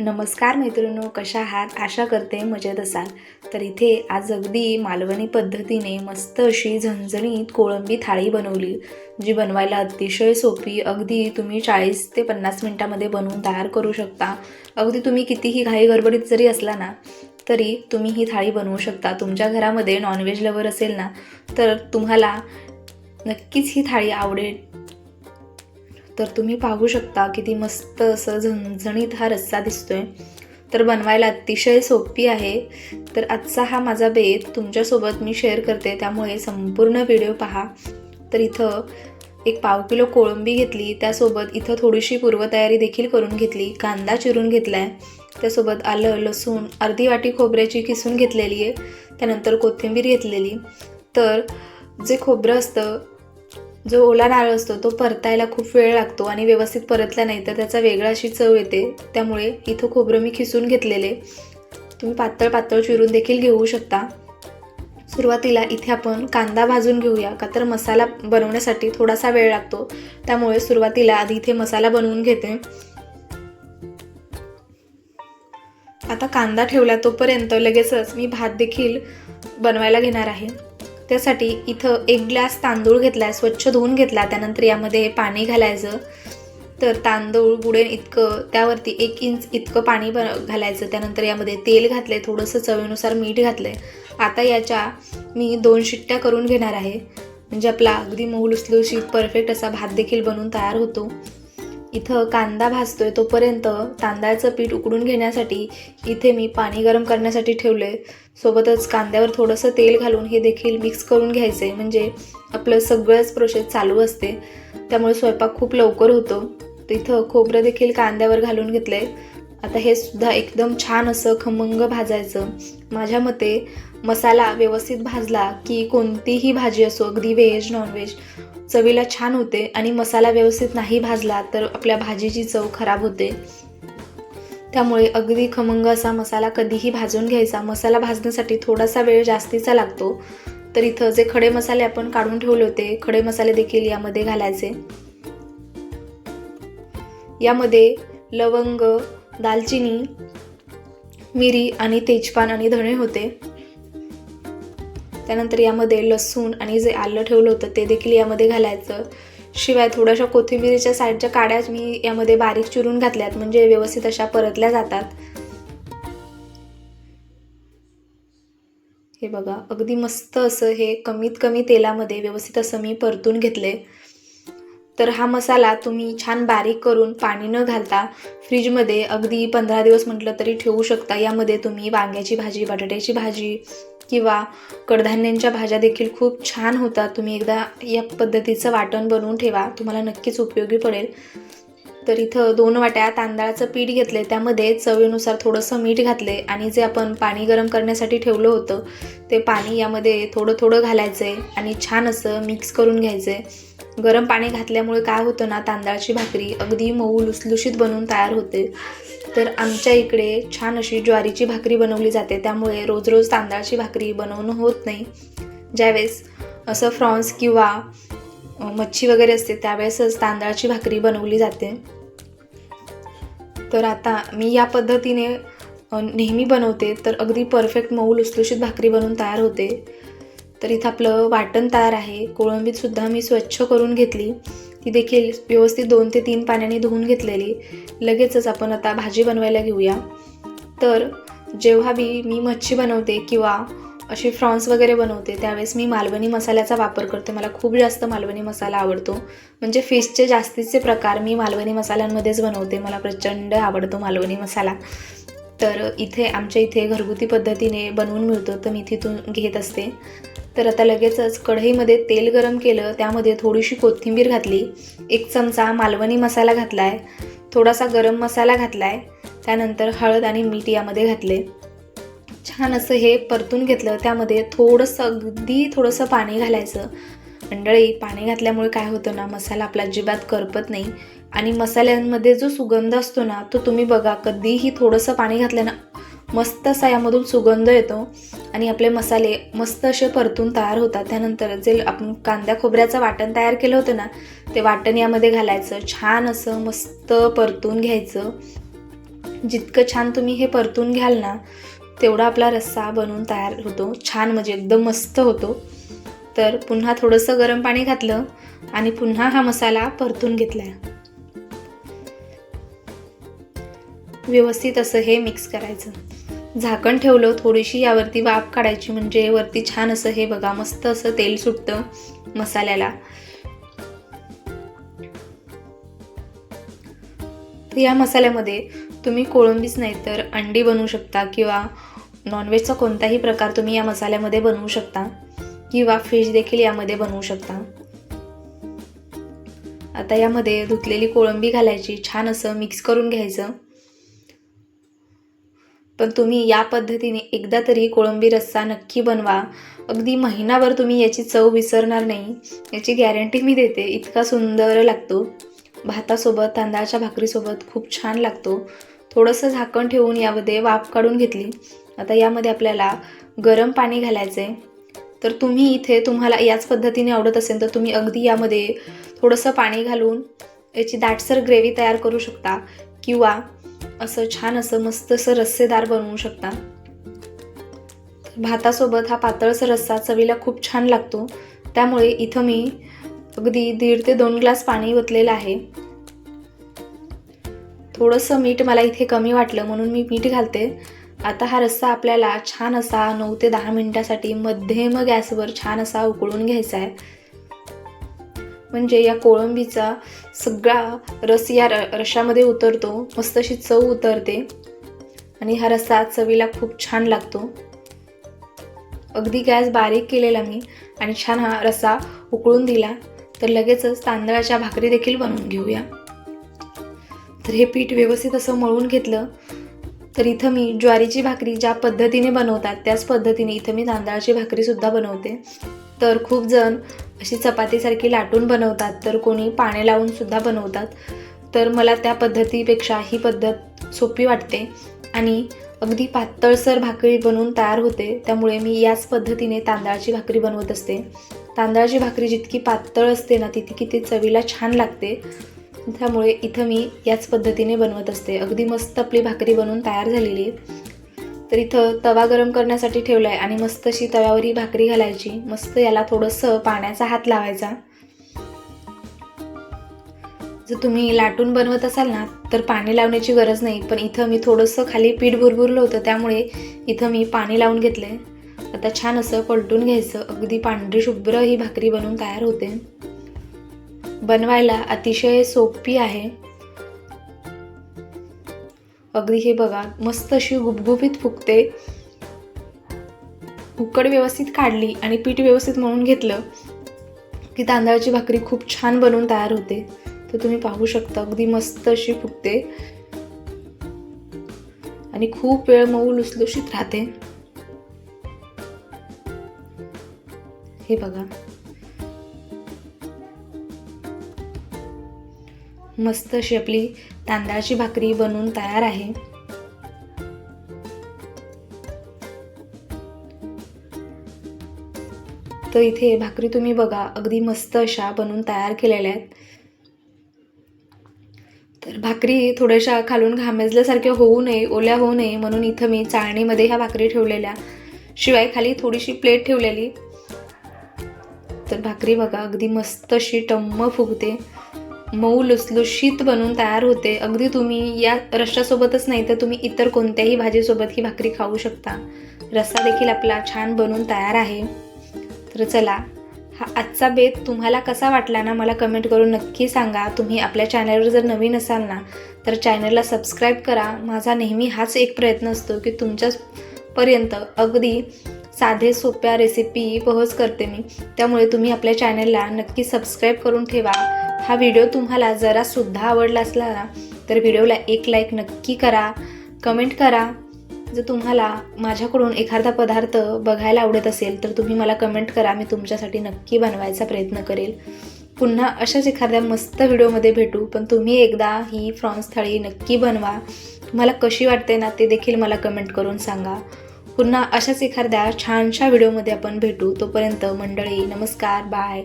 नमस्कार मैत्रिणो कशा आहात? आशा करते मजेत असाल. तर इथे आज अगदी मालवणी पद्धतीने मस्त अशी झणझणीत कोळंबी थाळी बनवली जी बनवायला अतिशय सोपी अगदी तुम्ही चाळीस ते पन्नास मिनटामध्ये बनवून तयार करू शकता. अगदी तुम्ही कितीही घाई गडबडीत जरी असला ना तरी तुम्ही ही थाळी बनवू शकता. तुमच्या घरामध्ये नॉनव्हेज लवर असेल ना तर तुम्हाला नक्कीच ही थाळी आवडेल. तर तुम्ही पाहू शकता किती मस्त असं झणझणीत हा रस्सा दिसतोय. तर बनवायला अतिशय सोपी आहे. तर आजचा हा माझा बेत. तुमच्यासोबत मी शेअर करते. त्यामुळे संपूर्ण व्हिडिओ पहा. तर इथं एक पाव किलो कोळंबी घेतली. त्यासोबत इथं थोडीशी पूर्वतयारी देखील करून घेतली. कांदा चिरून घेतला आहे त्यासोबत आलं लसूण अर्धी वाटी खोबऱ्याची किसून घेतलेली आहे. त्यानंतर कोथिंबीर घेतलेली. तर जे खोबरं असतं जो ओला नारळ असतो तो परतायला खूप वेळ लागतो आणि व्यवस्थित परतला नाही तर त्याचा वेगळा अशी चव येते. त्यामुळे इथं खोबरं मी खिसून घेतलेले. तुम्ही पातळ पातळ चिरून देखील घेऊ शकता. सुरुवातीला इथे आपण कांदा भाजून घेऊया का तर मसाला बनवण्यासाठी थोडासा वेळ लागतो. त्यामुळे सुरुवातीला आधी इथे मसाला बनवून घेते. आता कांदा ठेवला तोपर्यंत लगेचच मी भात देखील बनवायला घेणार आहे. त्यासाठी इथं एक ग्लास तांदूळ घेतला स्वच्छ धुवून घेतला त्यानंतर यामध्ये पाणी घालायचं. तर तांदूळ बुडेन इतकं त्यावरती एक इंच इतकं पाणी ब घालायचं. त्यानंतर यामध्ये तेल घातलं आहे थोडंसं चवीनुसार मीठ घातलं आहे आता याच्या मी दोन शिट्ट्या करून घेणार आहे. म्हणजे आपला अगदी मऊल लुसलुशीत परफेक्ट असा भात देखील बनून तयार होतो. इथं कांदा भाजतोय तोपर्यंत तांदळाचं पीठ उकडून घेण्यासाठी इथे मी पाणी गरम करण्यासाठी ठेवले सोबतच कांद्यावर थोडंसं तेल घालून हे देखील मिक्स करून घ्यायचं आहे म्हणजे आपलं सगळंच प्रोसेस चालू असते. त्यामुळे स्वयंपाक खूप लवकर होतो. इथं खोबरं देखील कांद्यावर घालून घेतलं आहे आता हे सुद्धा एकदम छान असं खमंग भाजायचं. माझ्या मते मसाला व्यवस्थित भाजला की कोणतीही भाजी असो अगदी व्हेज नॉनव्हेज चवीला छान होते आणि मसाला व्यवस्थित नाही भाजला तर आपल्या भाजीची चव खराब होते. त्यामुळे अगदी खमंग असा मसाला कधीही भाजून घ्यायचा. मसाला भाजण्यासाठी थोडासा वेळ जास्तीचा लागतो. तर इथं जे खडे मसाले आपण काढून ठेवले होते खडे मसाले देखील यामध्ये घालायचे. यामध्ये लवंग दालचिनी मिरी आणि तेजपान आणि धणे होते. त्यानंतर यामध्ये लसूण आणि जे आलं ठेवलं होतं ते देखील यामध्ये घालायचं. शिवाय थोड्याशा कोथिंबिरीच्या साईडच्या काड्याच मी यामध्ये बारीक चिरून घातल्यात म्हणजे व्यवस्थित अशा परतल्या जातात. हे बघा अगदी मस्त असं हे कमीत कमी तेलामध्ये व्यवस्थित असं मी परतून घेतले तर हा मसाला तुम्ही छान बारीक करून पाणी न घालता फ्रीजमध्ये अगदी पंधरा दिवस म्हटलं तरी ठेवू शकता. यामध्ये तुम्ही वांग्याची भाजी बटाट्याची भाजी किंवा कडधान्यांच्या भाज्या देखील खूप छान होतात. तुम्ही एकदा या पद्धतीचं वाटण बनवून ठेवा. तुम्हाला नक्कीच उपयोगी पडेल. तर इथं दोन वाट्या तांदळाचं पीठ घेतले त्यामध्ये चवीनुसार थोडंसं मीठ घातले आणि जे आपण पाणी गरम करण्यासाठी ठेवलं होतं ते पाणी यामध्ये थोडं थोडं घालायचं आहे आणि छान असं मिक्स करून घ्यायचं आहे गरम पाणी घातल्यामुळे काय होतं ना तांदळाची भाकरी अगदी मऊ लुसलुशीत बनवून तयार होते. तर आमच्या इकडे छान अशी ज्वारीची भाकरी बनवली जाते. त्यामुळे रोज रोज तांदळाची भाकरी बनवणं होत नाही. ज्यावेळेस असं फ्रॉन्स किंवा मच्छी वगैरे असते त्यावेळेसच तांदळाची भाकरी बनवली जाते. तर आता मी या पद्धतीने नेहमी बनवते. तर अगदी परफेक्ट मऊ लुसलुशीत भाकरी बनवून तयार होते. तर इथं आपलं वाटण तयार आहे. कोळंबीतसुद्धा मी स्वच्छ करून घेतली. ती देखील व्यवस्थित दोन ते तीन पाण्याने धुवून घेतलेली. लगेचच आपण आता भाजी बनवायला घेऊया. तर जेव्हा बी मी मच्छी बनवते किंवा अशी फ्रॉन्स वगैरे बनवते त्यावेळेस मी मालवणी मसाल्याचा वापर करते. मला खूप जास्त मालवणी मसाला आवडतो. म्हणजे फिशचे जास्तीचे प्रकार मी मालवणी मसाल्यांमध्येच बनवते. मला प्रचंड आवडतो मालवणी मसाला. तर इथे आमच्या इथे घरगुती पद्धतीने बनवून मिळतो. तर मी तिथून घेत असते. तर आता लगेचच कढईमध्ये तेल गरम केलं त्यामध्ये थोडीशी कोथिंबीर घातली एक चमचा मालवणी मसाला घातला आहे थोडासा गरम मसाला घातला आहे त्यानंतर हळद आणि मीठ यामध्ये घातले. छान असं हे परतून घेतलं त्यामध्ये थोडंसं अगदी थोडंसं पाणी घालायचं. मंडळी पाणी घातल्यामुळे काय होतं ना मसाला आपला अजिबात करपत नाही. आणि मसाल्यांमध्ये जो सुगंध असतो ना तो तुम्ही बघा कधीही थोडंसं पाणी घातलं ना मस्त असा यामधून सुगंध येतो आणि आपले मसाले मस्त असे परतून तयार होतात. त्यानंतर जे आपण कांद्या खोबऱ्याचं वाटण तयार केलं होतं ना ते वाटण यामध्ये घालायचं. छान असं मस्त परतून घ्यायचं. जितकं छान तुम्ही हे परतून घ्याल ना तेवढा आपला रस्सा बनवून तयार होतो. छान म्हणजे एकदम मस्त होतो. तर पुन्हा थोडंसं गरम पाणी घातलं आणि पुन्हा हा मसाला परतून घेतला. व्यवस्थित असं हे मिक्स करायचं. झाकण ठेवलं थोडीशी यावरती वाफ काढायची म्हणजे वरती छान असं हे बघा मस्त असं तेल सुटतं मसाल्याला. या मसाल्यामध्ये तुम्ही कोळंबीच नाही तर अंडी बनवू शकता किंवा नॉनव्हेजचा कोणताही प्रकार तुम्ही या मसाल्यामध्ये बनवू शकता किंवा फिश देखील यामध्ये बनवू शकता. आता यामध्ये धुतलेली कोळंबी घालायची छान असं मिक्स करून घ्यायचं. पण तुम्ही या पद्धतीने एकदा तरी कोळंबी रस्सा नक्की बनवा. अगदी महिनाभर तुम्ही याची चव विसरणार नाही. याची गॅरंटी मी देते. इतका सुंदर लागतो. भातासोबत तांदळाच्या भाकरीसोबत खूप छान लागतो. थोडंसं झाकण ठेवून यामध्ये वाफ काढून घेतली. आता यामध्ये आपल्याला गरम पाणी घालायचं आहे तर तुम्ही इथे तुम्हाला याच पद्धतीने आवडत असेल तर तुम्ही अगदी यामध्ये थोडंसं पाणी घालून याची दाटसर ग्रेव्ही तयार करू शकता. किंवा असं छान असं मस्त असं रस्सेदार बनवू शकता. भातासोबत हा पातळसर रस्सा चवीला खूप छान लागतो. त्यामुळे इथं मी अगदी दीड ते दोन ग्लास पाणी ओतलेलं आहे. थोडंसं मीठ मला इथे कमी वाटलं म्हणून मी मीठ घालते. आता हा रस्सा आपल्याला छान असा नऊ ते दहा मिनटासाठी मध्यम गॅसवर छान असा उकळून घ्यायचा आहे. म्हणजे या कोळंबीचा सगळा रस या र रशामध्ये उतरतो. मस्त अशी चव उतरते. आणि हा रस्सा चवीला खूप छान लागतो. अगदी गॅस बारीक केलेला मी आणि छान हा रस्सा उकळून दिला. तर लगेचच तांदळाच्या भाकरी देखील बनवून घेऊया. तर हे पीठ व्यवस्थित असं मळून घेतलं तर इथं मी ज्वारीची भाकरी ज्या पद्धतीने बनवतात त्याच पद्धतीने इथं मी तांदळाची भाकरीसुद्धा बनवते. तर खूप जण अशी चपातीसारखी लाटून बनवतात तर कोणी पाणी लावून सुद्धा बनवतात. तर मला त्या पद्धतीपेक्षा ही पद्धत सोपी वाटते आणि अगदी पातळसर भाकरी बनवून तयार होते. त्यामुळे मी याच पद्धतीने तांदळाची भाकरी बनवत असते. तांदळाची भाकरी जितकी पातळ असते ना तितकी ती चवीला छान लागते. त्यामुळे इथं मी याच पद्धतीने बनवत असते. अगदी मस्त आपली भाकरी बनवून तयार झालेली आहे. तर इथं तवा गरम करण्यासाठी ठेवला आहे आणि मस्त अशी तव्यावर ही भाकरी घालायची. मस्त याला थोडंसं पाण्याचा हात लावायचा. जर तुम्ही लाटून बनवत असाल ना तर पाणी लावण्याची गरज नाही पण इथं मी थोडंसं खाली पीठ भुरभुरलं होतं त्यामुळे इथं मी पाणी लावून घेतलं आहे आता छान असं पलटून घ्यायचं. अगदी पांढरी शुभ्र ही भाकरी बनवून तयार होते. बनवायला अतिशय सोपी आहे. अगदी हे बघा मस्त अशी गुबगुबीत फुगते. उकड व्यवस्थित काढली आणि पीठ व्यवस्थित म्हणून घेतलं की तांदळाची भाकरी खूप छान बनवून तयार होते. तर तुम्ही पाहू शकता अगदी मस्त अशी फुगते. आणि खूप वेळ मऊ लुसलुशीत राहते. हे बघा. मस्त अशी आपली तांदळाची भाकरी बनवून तयार आहे. तर इथे भाकरी तुम्ही बघा अगदी मस्त अशा बनवून तयार केलेल्या आहेत. तर भाकरी थोड्याशा खालून घामेजल्यासारख्या होऊ नये ओल्या होऊ नये म्हणून इथं मी चाळणीमध्ये ह्या भाकरी ठेवलेल्या. शिवाय खाली थोडीशी प्लेट ठेवलेली. तर भाकरी बघा अगदी मस्त अशी टम्म फुगते. मऊ लुसलुशीत बनवून तयार होते. अगदी तुम्ही या रश्श्यासोबतच नाही तर तुम्ही इतर कोणत्याही भाजीसोबत ही भाकरी खाऊ शकता. रस्सा देखील आपला छान बनवून तयार आहे. तर चला हा आजचा बेत तुम्हाला कसा वाटला ना मला कमेंट करून नक्की सांगा. तुम्ही आपल्या चॅनलवर जर नवीन असाल ना तर चॅनलला सबस्क्राईब करा. माझा नेहमी हाच एक प्रयत्न असतो की तुमच्यापर्यंत अगदी साधे सोप्या रेसिपी पोहोच करते मी. त्यामुळे तुम्ही आपल्या चॅनलला नक्की सबस्क्राईब करून ठेवा. हा व्हिडिओ तुम्हाला जरासुद्धा आवडला असला ना तर व्हिडिओला एक लाईक नक्की करा कमेंट करा. जर तुम्हाला माझ्याकडून एखादा पदार्थ बघायला आवडत असेल तर तुम्ही मला कमेंट करा मी तुमच्यासाठी नक्की बनवायचा प्रयत्न करेल. पुन्हा अशाच एखाद्या मस्त व्हिडिओमध्ये भेटू पण तुम्ही एकदा ही फ्रॉन्स थाळी नक्की बनवा. तुम्हाला कशी वाटते ना ते देखील मला कमेंट करून सांगा. पुन्हा अशाच एखाद्या छानशा व्हिडिओमध्ये आपण भेटू. तोपर्यंत मंडळी नमस्कार बाय